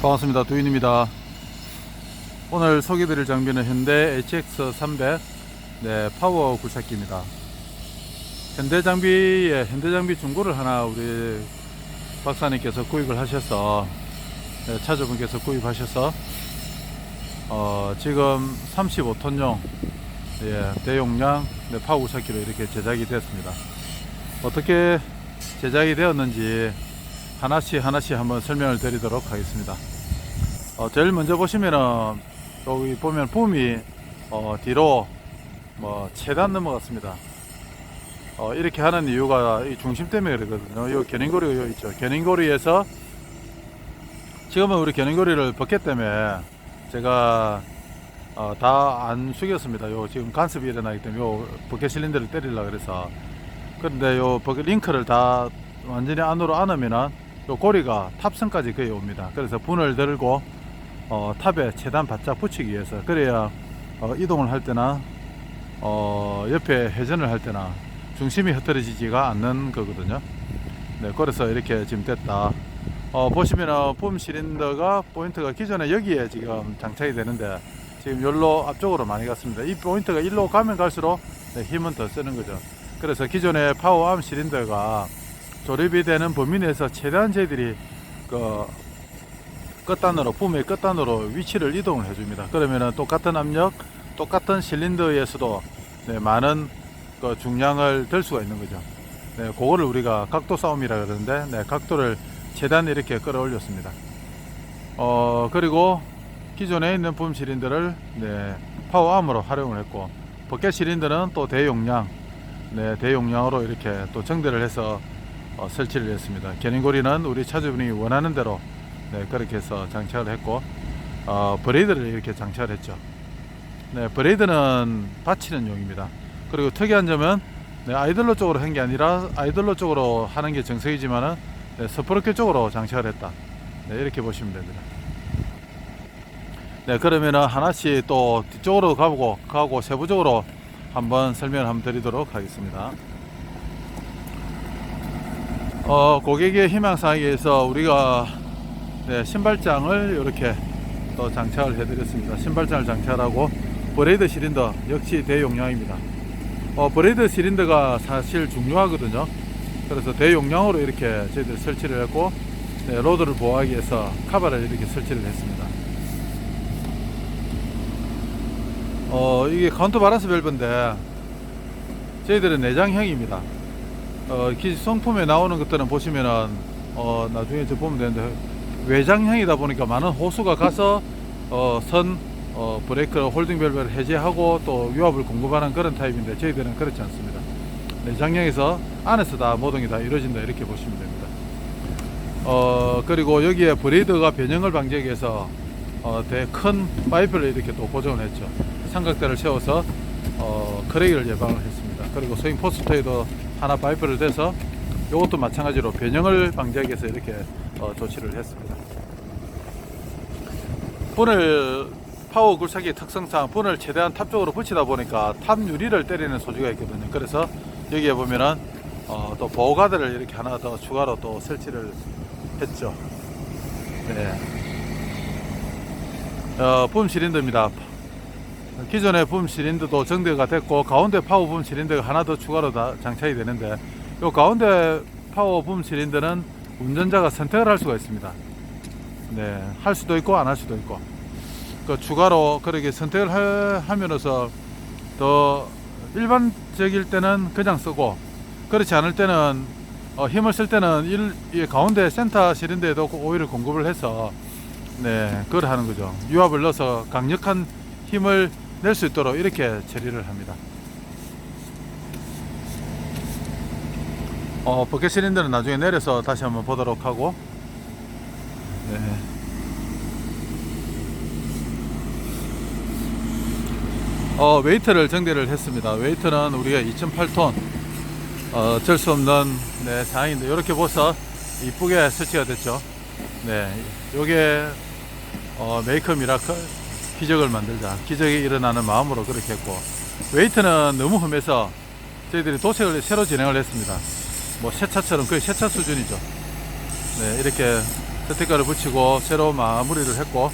반갑습니다. 두인입니다. 오늘 소개드릴 장비는 현대 HX300 네, 파워 굴착기입니다. 현대 장비에 현대 장비 중고를 하나 우리 박사님께서 구입을 하셔서 네, 차주분께서 구입하셔서 어, 지금 35톤용 예, 대용량 네, 파워 굴착기로 이렇게 제작이 되었습니다. 어떻게 제작이 되었는지 하나씩 하나씩 한번 설명을 드리도록 하겠습니다. 어, 제일 먼저 보시면은 여기 보면 붐이 어, 뒤로 뭐 최단 넘어갔습니다. 어, 이렇게 하는 이유가 이 중심 때문에 그러거든요. 요 견인고리가 요 있죠. 견인고리에서 지금은 우리 견인고리를 벗기 때문에 제가 어, 다 안 숙였습니다. 요 지금 간섭이 일어나기 때문에 요 버켓 실린더를 때리려고 그래서 그런데 요 버켓 링크를 다 완전히 안으로 안으면은 요 고리가 탑선까지 거의 옵니다. 그래서 분을 들고 어, 탑에 최단 바짝 붙이기 위해서 그래야 어, 이동을 할 때나 어, 옆에 회전을 할 때나 중심이 흐트러지지가 않는 거거든요. 네, 그래서 이렇게 지금 됐다. 어, 보시면은 붐 실린더가 포인트가 기존에 여기에 지금 장착이 되는데 지금 열로 앞쪽으로 많이 갔습니다. 이 포인트가 일로 가면 갈수록 네, 힘은 더 쓰는 거죠. 그래서 기존의 파워암 실린더가 조립이 되는 범위 내에서 최대한 저희들이 그 끝단으로 붐의 끝단으로 위치를 이동을 해줍니다. 그러면은 똑같은 압력, 똑같은 실린더에서도 네, 많은 그 중량을 들 수가 있는 거죠. 네, 그거를 우리가 각도 싸움이라 그러는데 네, 각도를 최대한 이렇게 끌어올렸습니다. 어 그리고 기존에 있는 붐 실린더를 네, 파워암으로 활용을 했고 버켓 실린더는 또 대용량, 네, 대용량으로 이렇게 또 정대를 해서 어, 설치를 했습니다. 견인고리는 우리 차주분이 원하는 대로 네, 그렇게 해서 장착을 했고 어, 브레이드를 이렇게 장착을 했죠. 네, 브레이드는 받치는 용입니다. 그리고 특이한 점은 네, 아이들로 쪽으로 한 게 아니라 아이들로 쪽으로 하는 게 정석이지만은 네, 스프로켓 쪽으로 장착을 했다. 네, 이렇게 보시면 됩니다. 네, 그러면은 하나씩 또 뒤쪽으로 가보고 가고 세부적으로 한번 설명을 한번 드리도록 하겠습니다. 어, 고객의 희망사항에 의해서 우리가 네, 신발장을 이렇게 또 장착을 해드렸습니다. 신발장을 장착하고 브레이드 실린더 역시 대용량입니다. 어, 브레이드 실린더가 사실 중요하거든요. 그래서 대용량으로 이렇게 저희들 설치를 했고 네, 로드를 보호하기 위해서 카바를 이렇게 설치를 했습니다. 어, 이게 카운터 바란스 밸브인데 저희들은 내장형입니다. 어, 기 성품에 나오는 것들은 보시면은 어, 나중에 저 보면 되는데 외장형이다 보니까 많은 호수가 가서 어, 선 어, 브레이크 홀딩 밸브를 해제하고 또 유압을 공급하는 그런 타입인데 저희들은 그렇지 않습니다. 내장형에서 안에서 다 모동이 다 이루어진다 이렇게 보시면 됩니다. 어, 그리고 여기에 브레이드가 변형을 방지하기 위해서 어, 대큰 파이프를 이렇게 또 고정을 했죠. 삼각대를 세워서 어, 크레이를 예방을 했습니다. 그리고 스윙 포스터에도 하나 파이프를 대서 이것도 마찬가지로 변형을 방지하기 위해서 이렇게 어, 조치를 했습니다. 분을 파워 굴착기 특성상 분을 최대한 탑 쪽으로 붙이다 보니까 탑 유리를 때리는 소지가 있거든요. 그래서 여기에 보면은 어, 또 보호가드를 이렇게 하나 더 추가로 또 설치를 했죠. 네. 어, 붐 실린더입니다. 기존의 붐 실린더도 정대가 됐고 가운데 파워 붐 실린더가 하나 더 추가로 다 장착이 되는데 이 가운데 파워 붐 실린더는 운전자가 선택을 할 수가 있습니다. 네, 할 수도 있고 안 할 수도 있고 그 추가로 그렇게 선택을 하, 하면서 더 일반적일 때는 그냥 쓰고 그렇지 않을 때는 어, 힘을 쓸 때는 일, 이 가운데 센터 실린더에도 오일을 공급을 해서 네, 그걸 하는 거죠. 유압을 넣어서 강력한 힘을 낼 수 있도록 이렇게 처리를 합니다. 어, 버켓 실린더는 나중에 내려서 다시 한번 보도록 하고 네. 어, 웨이트를 정리를 했습니다. 웨이트는 우리가 2.8톤 어, 쩔수 없는 네, 사항인데 이렇게 보서 이쁘게 설치가 됐죠. 네, 요게 어, 메이커 미라클 기적을 만들자 기적이 일어나는 마음으로 그렇게 했고 웨이트는 너무 험해서 저희들이 도색을 새로 진행을 했습니다 뭐 세차처럼 거의 세차 수준이죠 네 이렇게 스티커를 붙이고 새로 마무리를 했고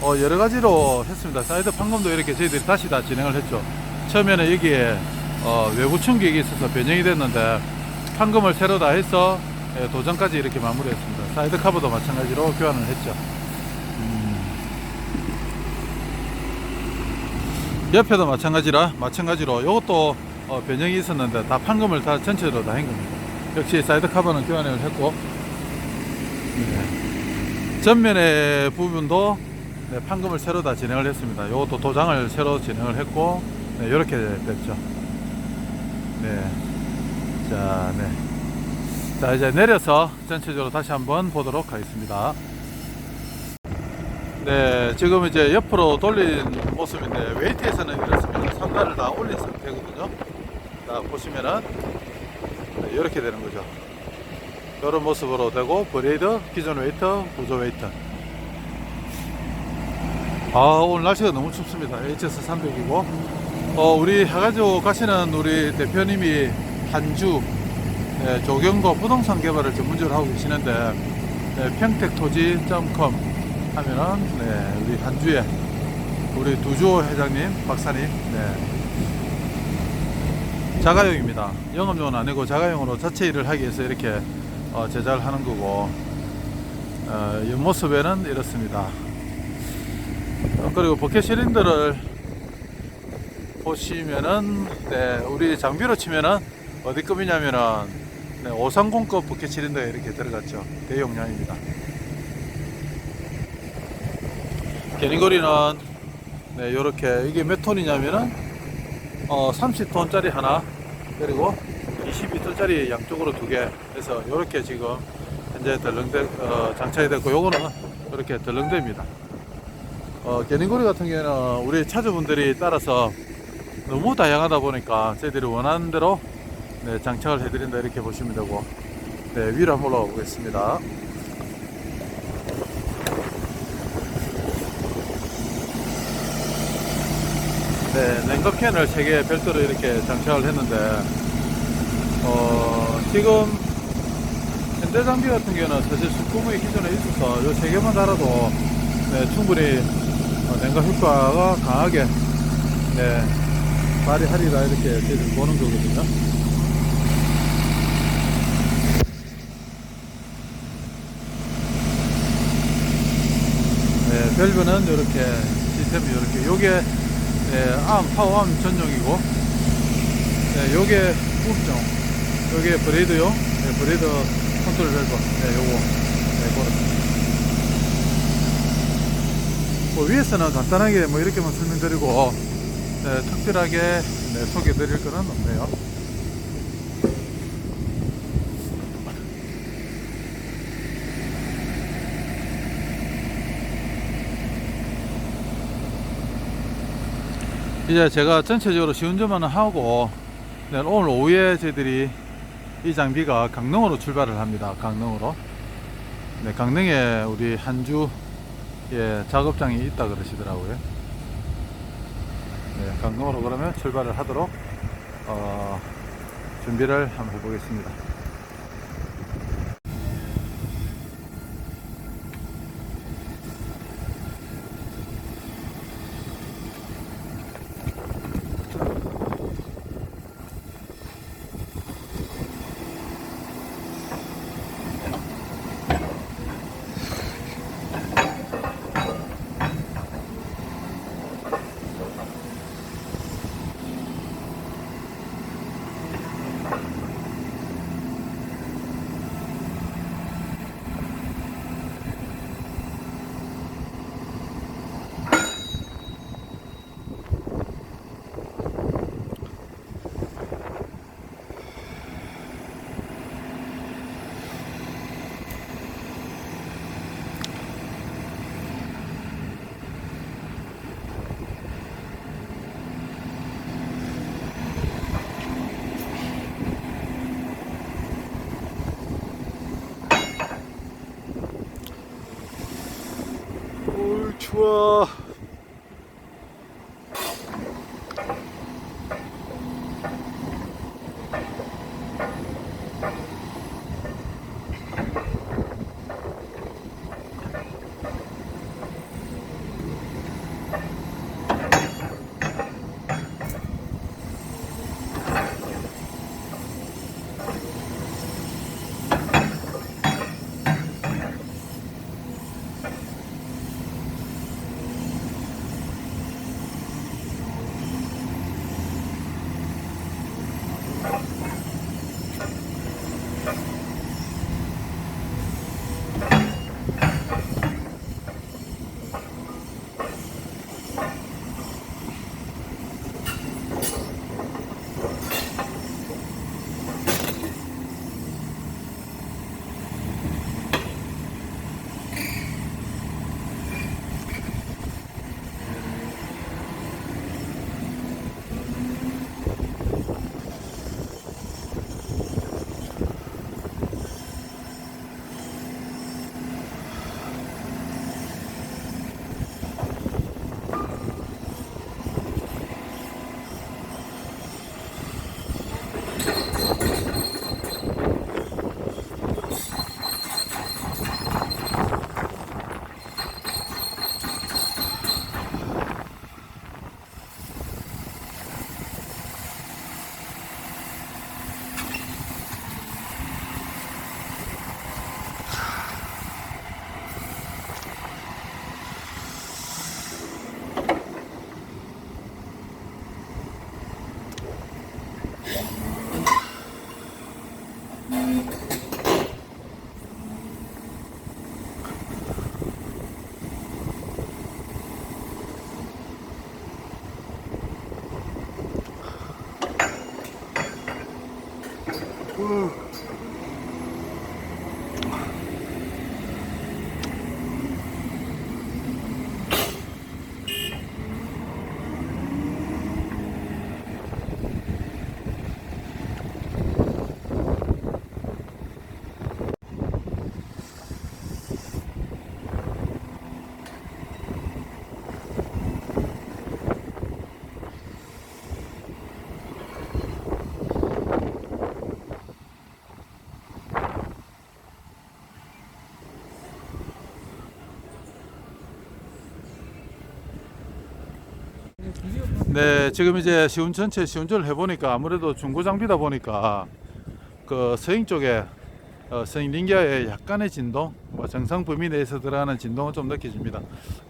어, 여러 가지로 했습니다. 사이드 판금도 이렇게 저희들이 다시 다 진행을 했죠. 처음에는 여기에 어, 외부 충격이 있어서 변형이 됐는데 판금을 새로 다 해서 예, 도장까지 이렇게 마무리했습니다. 사이드 커버도 마찬가지로 교환을 했죠. 음. 옆에도 마찬가지라 마찬가지로 이것도 어, 변형이 있었는데 다 판금을 다 전체로 다 한 겁니다. 역시 사이드 커버는 교환을 했고 네. 전면의 부분도 네, 판금을 새로 다 진행을 했습니다. 이것도 도장을 새로 진행을 했고 네, 이렇게 됐죠. 네. 자, 네. 자, 이제 내려서 전체적으로 다시 한번 보도록 하겠습니다. 네, 지금 이제 옆으로 돌린 모습인데 웨이트에서는 이렇습니다. 상단을 다 올린 상태거든요. 자, 보시면은 네, 이렇게 되는 거죠. 이런 모습으로 되고 브레이드, 기존 웨이트, 보조 웨이트. 아, 오늘 날씨가 너무 춥습니다. HS 300이고. 어, 우리 해가지고 가시는 우리 대표님이 한주 네, 조경과 부동산 개발을 전문적으로 하고 계시는데 네, 평택토지.com 하면은 네, 우리 한주에 우리 두주호 회장님, 박사님 네. 자가용입니다. 영업용은 아니고 자가용으로 자체 일을 하기 위해서 이렇게 어, 제작을 하는 거고 어, 옆모습에는 이렇습니다. 어, 그리고 버켓 실린더를 보시면은 네, 우리 장비로 치면은 어디급이냐면은 네, 530급 버켓 실린더에 이렇게 들어갔죠. 대용량입니다. 개니거리는 네, 요렇게 이게 몇 톤이냐면은 어, 30톤짜리 하나 그리고 22톤짜리 양쪽으로 두 개 해서 요렇게 지금 현재 덜렁대 어, 장착이 됐고 요거는 이렇게 덜렁대입니다. 어, 개니고리 같은 경우에는 우리 차주분들이 따라서 너무 다양하다 보니까 저희들이 원하는 대로 네, 장착을 해드린다 이렇게 보시면 되고 네, 위로 한번 올라가 보겠습니다. 네, 냉각캔을 3개 별도로 이렇게 장착을 했는데 어, 지금 현대 장비 같은 경우는 사실 수품이 기존에 있어서 이 3개만 달아도 네, 충분히 어, 냉각 효과가 강하게 네, 발휘하리라 이렇게 저희들 보는 거거든요. 네, 밸브는 이렇게 시스템이 이렇게 요게 네, 암 파워암 전용이고 네, 요게 부업종 요게 브레이드용 네, 브레이드 컨트롤 밸브 네, 요거 네, 그렇습니다. 뭐 위에서는 간단하게 뭐 이렇게만 설명드리고 네, 특별하게 네, 소개드릴 거는 없네요. 이제 제가 전체적으로 시운전만 하고 네, 오늘 오후에 저희들이 이 장비가 강릉으로 출발을 합니다. 강릉으로. 네, 강릉에 우리 한주 예, 작업장이 있다 그러시더라고요. 네, 강릉으로 그러면 출발을 하도록 어, 준비를 한번 해보겠습니다. 네, 지금 이제 시운 전체 시운전을 해보니까 아무래도 중고 장비다 보니까 그 서행 쪽에 어, 서행 링기아의 약간의 진동, 뭐 정상 범위 내에서 들어가는 진동은 좀 느껴집니다.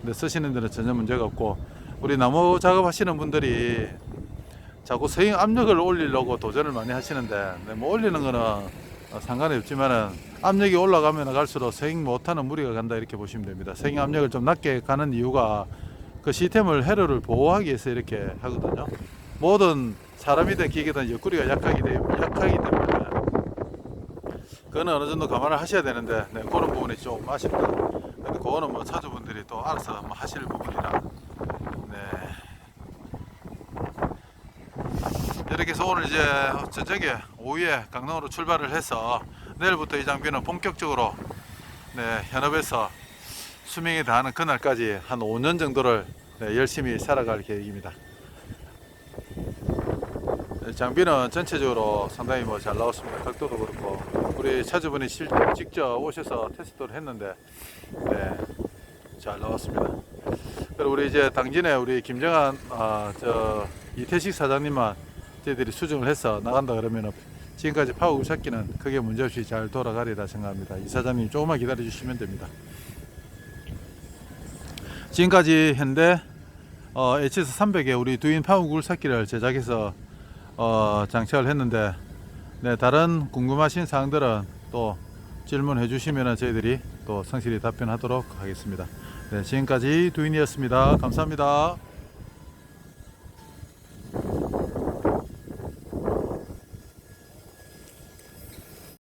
근데 쓰시는 데는 전혀 문제가 없고 우리 나무 작업하시는 분들이 자꾸 서행 압력을 올리려고 도전을 많이 하시는데 네, 뭐 올리는 거는 어, 상관이 없지만은 압력이 올라가면 갈수록 서행 못하는 무리가 간다 이렇게 보시면 됩니다. 서행 압력을 좀 낮게 가는 이유가 그 시스템을 회로를 보호하기 위해서 이렇게 하거든요. 모든 사람이든 기계든 옆구리가 약하기 때문에 그거는 어느 정도 감안을 하셔야 되는데 네, 그런 부분이 좀 아쉽다. 근데 그거는 뭐 차주분들이 또 알아서 뭐 하실 부분이라 네. 이렇게 해서 오늘 이제 저녁에 오후에 강릉으로 출발을 해서 내일부터 이 장비는 본격적으로 네, 현업에서 수명이 다하는 그날까지 한 5년 정도를 네, 열심히 살아갈 계획입니다. 네, 장비는 전체적으로 상당히 뭐 잘 나왔습니다. 각도도 그렇고 우리 차주분이 실, 직접 오셔서 테스트를 했는데 네, 잘 나왔습니다. 그리고 우리 이제 당진에 우리 김정한 아, 저 이태식 사장님만 저희들이 수정을 해서 나간다 그러면 지금까지 파워 굴착기는 크게 문제없이 잘 돌아가리라 생각합니다. 이 사장님 조금만 기다려 주시면 됩니다. 지금까지 현대 어, HS 300에 우리 두인 파워 굴착기를 제작해서 어, 장착을 했는데 네, 다른 궁금하신 사항들은 또 질문해 주시면 저희들이 또 성실히 답변하도록 하겠습니다. 네, 지금까지 두인이었습니다. 감사합니다.